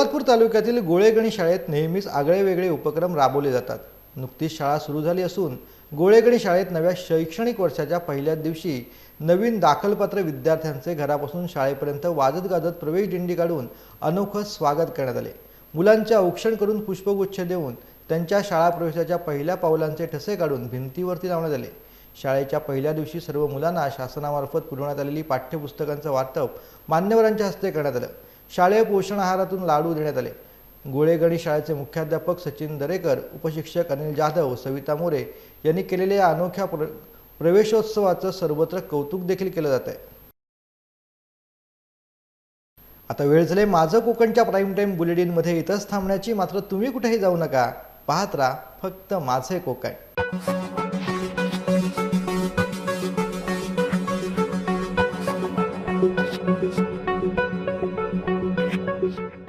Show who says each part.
Speaker 1: पोलादपूर तालुक्यातील गोळेगणी शाळेत नेहमीच आगळेवेगळे उपक्रम राबवले जातात. नुकतीच शाळा सुरू झाली असून गोळेगणी शाळेत नव्या शैक्षणिक वर्षाच्या पहिल्याच दिवशी नवीन दाखलपात्र विद्यार्थ्यांचे घरापासून शाळेपर्यंत वाजत गाजत प्रवेश दिंडी काढून अनोखं स्वागत करण्यात आले. मुलांचे औक्षण करून पुष्पगुच्छ देऊन त्यांच्या शाळा प्रवेशाच्या पहिल्या पावलांचे ठसे काढून भिंतीवरती लावण्यात आले. शाळेच्या पहिल्या दिवशी सर्व मुलांना शासनामार्फत पुरवण्यात आलेली पाठ्यपुस्तकांचं वाटप मान्यवरांच्या हस्ते करण्यात आलं. शालेय पोषण आहारातून लाडू देण्यात आले. गोळेगडी शाळेचे मुख्याध्यापक सचिन दरेकर उपशिक्षक अनिल जाधव सविता मोरे यांनी केलेल्या अनोख्या प्र प्रवेशोत्सवाचं सर्वत्र कौतुक देखील केलं जात आहे आता वेळ झाले माझं कोकणच्या प्राईम टाईम बुलेटिनमध्ये इथंच थांबण्याची. मात्र तुम्ही कुठेही जाऊ नका. पाहत राहा फक्त माझे Konkan. Thank you. Thank you.